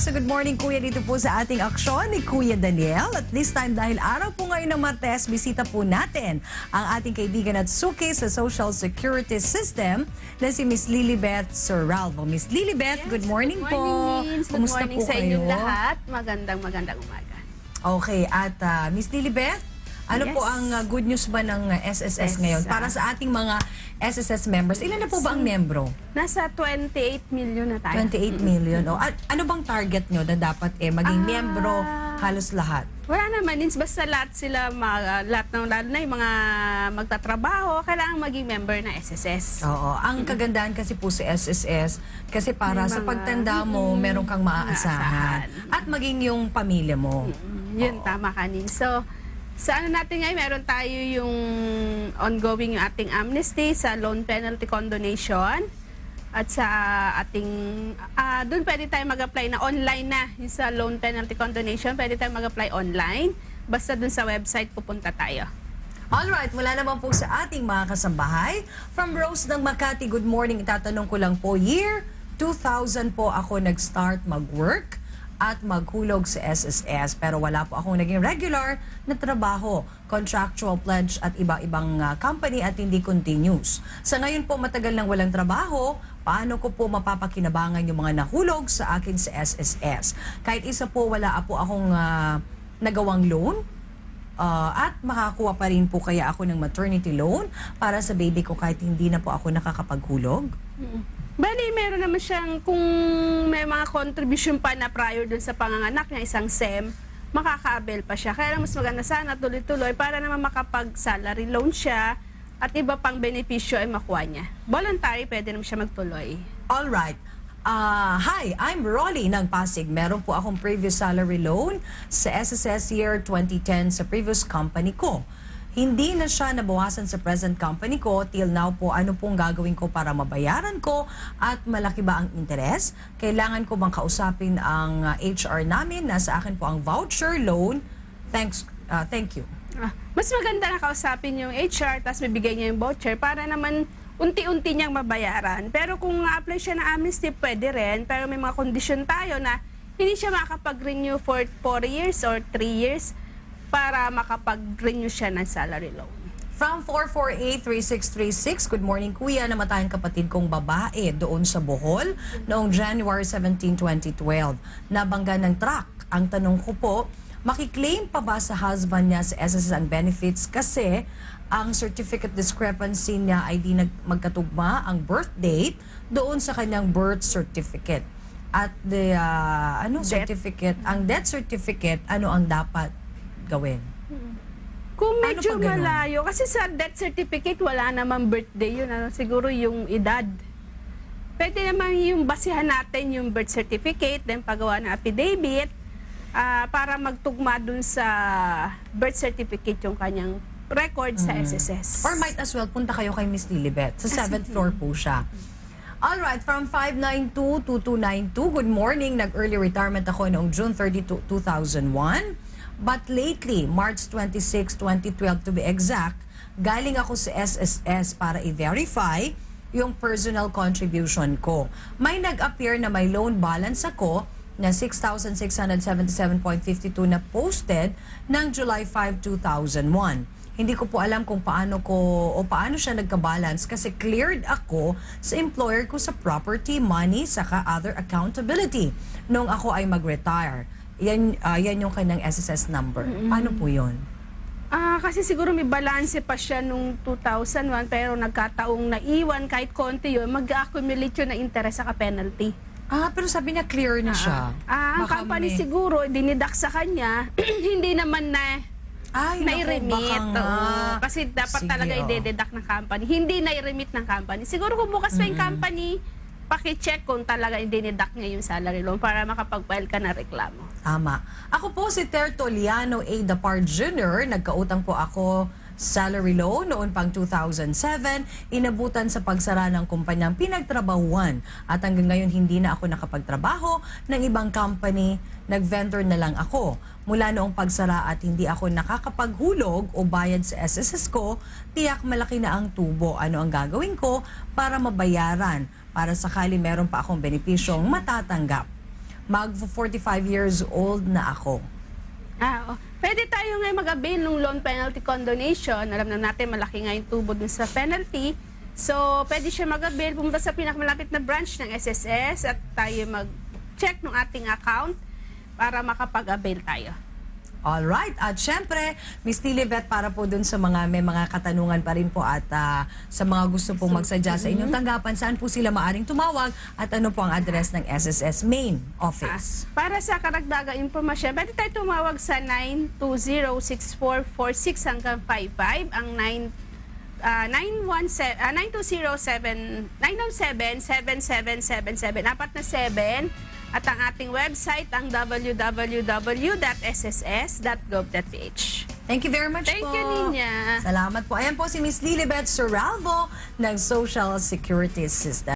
sa Good Morning Kuya dito po sa ating aksyon ni Kuya Daniel. At this time dahil araw po ngayon ng Martes, bisita po natin ang ating kaibigan at suki sa Social Security System na si Miss Lilibeth Soralvo. Miss Lilibeth, good morning, Good po. morning, Vince. Good Kumusta morning po sa kayo? inyong lahat. Magandang magandang umaga. Okay, at ah, Miss Lilibeth, ano Yes. po ang ah, good news ba ng SSS Yes, ngayon? Para sa ating mga SSS members, ilan na po ba ang membro? Nasa 28 million na tayo. 28 million. O, at ano bang target nyo na dapat eh maging Ah. membro halos lahat? Wala naman, Vince. Basta lahat sila, mga, lahat ng lalo na yung mga magtatrabaho, kailangan maging member ng SSS. Oo. Ang kagandahan kasi po sa SSS, kasi para May sa mga- pagtanda mo, meron kang maaasahan. At maging yung pamilya mo. Mm, Yun, tama ka, Nin. So, sa ano natin ngayon, meron tayo yung ongoing yung ating amnesty sa loan penalty condonation at sa ating ah doon pwede tayo mag-apply na online na sa loan penalty condonation pwede tayo mag-apply online basta doon sa website pupunta tayo Alright, mula naman po sa ating mga kasambahay. From Rose ng Makati, good morning. Itatanong ko lang po, year 2000 po ako nag-start mag-work at maghulog sa SSS pero wala po akong naging regular na trabaho, contractual pledge at iba-ibang ah, company at hindi continuous. Sa ngayon po matagal nang walang trabaho, paano ko po mapapakinabangan yung mga nahulog sa akin sa SSS? Kahit isa po wala po akong ah, nagawang loan, Uh, at makakuha pa rin po kaya ako ng maternity loan para sa baby ko kahit hindi na po ako nakakapaghulog? Bali, meron naman siyang, kung may mga contribution pa na prior dun sa panganganak niya, isang SEM, makaka-avail pa siya. Kaya lang mas maganda sana tuloy-tuloy para naman makapag-salary loan siya at iba pang benepisyo ay makuha niya. Voluntary, pwede naman siya magtuloy. Alright. Ah, hi, I'm Rolly ng Pasig. Meron po akong previous salary loan sa SSS year 2010 sa previous company ko. Hindi na siya nabawasan sa present company ko. Till now po, ano pong gagawin ko para mabayaran ko at malaki ba ang interes? Kailangan ko bang kausapin ang HR namin? Nasa akin po ang voucher loan. Thanks, ah, thank you. Ah, mas maganda na kausapin yung HR tapos bibigay niya yung voucher para naman unti-unti niyang mabayaran. Pero kung apply siya ng amnesty, pwede rin. Pero may mga kondisyon tayo na hindi siya makakapag-renew for 4 years or 3 years para makapag-renew siya ng salary loan. From 448-3636, good morning kuya, namatayan kapatid kong babae doon sa Bohol noong January 17, 2012. Nabangga ng truck. Ang tanong ko po, makiklaim pa ba sa husband niya sa SSS ang benefits kasi ang certificate discrepancy niya ay di nag- magkatugma ang birth date doon sa kanyang birth certificate. At the ah, ano Death. certificate, ang death certificate, ano ang dapat gawin? Kung Paano medyo pag ganun? malayo, kasi sa death certificate, wala naman birthday yun. Ano, siguro yung edad. Pwede naman yung basihan natin yung birth certificate, then pagawa ng affidavit, ah, para magtugma dun sa birth certificate yung kanyang record sa SSS. Mm. Or might as well, punta kayo kay Miss Lilibet. Sa 7th floor po siya. Alright, from 592-2292, good morning. Nag-early retirement ako noong June 30, to- 2001. But lately, March 26, 2012 to be exact, galing ako sa SSS para i-verify yung personal contribution ko. May nag-appear na may loan balance ako na 6,677.52 na posted ng July 5, 2001. Hindi ko po alam kung paano ko o paano siya nagka-balance kasi cleared ako sa employer ko sa property, money, saka other accountability nung ako ay mag-retire. Yan, ah, yan yung kanyang SSS number. Paano po yun? Ah, kasi siguro may balanse pa siya nung 2001 pero nagkataong naiwan kahit konti yun, mag-accumulate yun na interest sa penalty. Ah, pero sabi niya clear na siya. Ah, ang Baka company may- siguro, dinidak sa kanya, hindi naman na Ay, naku, nai-remit. baka nga. oo. Kasi dapat Sige, talaga oo. i-deduct ng company. Hindi nai-remit ng company. Siguro kung bukas pa yung company, paki-check kung talaga i-deduct niya yung salary loan para makapag-file ka na reklamo. Tama. Ako po si Tertuliano A. Dapar Jr. Nagkautang po ako salary loan noon pang 2007. Inabutan sa pagsara ng kumpanyang pinagtrabahuan. At hanggang ngayon hindi na ako nakapagtrabaho ng ibang company. Nag-vendor na lang ako. Mula noong pagsara at hindi ako nakakapaghulog o bayad sa SSS ko, tiyak malaki na ang tubo. Ano ang gagawin ko para mabayaran para sakali meron pa akong benepisyong matatanggap. mag 45 years old na ako. Ah, oh. Pwede tayo ngayon mag-avail ng loan penalty condonation. Alam na natin, malaki nga yung tubo dun sa penalty. So, pwede siya mag-avail. Pumunta sa pinakamalapit na branch ng SSS at tayo mag-check ng ating account para makapag-avail tayo. Alright, at syempre, Miss Lilibet, para po dun sa mga may mga katanungan pa rin po at ah, sa mga gusto pong magsadya sa inyong tanggapan, saan po sila maaring tumawag at ano po ang address ng SSS main office? para sa karagdagang impormasyon, pwede tayo tumawag sa 920-6446 hanggang 55. Ang 9 ah, 917 ah, 9207 907-7777 apat na 7 at ang ating website ang www.sss.gov.ph Thank you very much Thank po. you, Ninya. Salamat po. Ayan po si Miss Lilibet Soralvo ng Social Security System.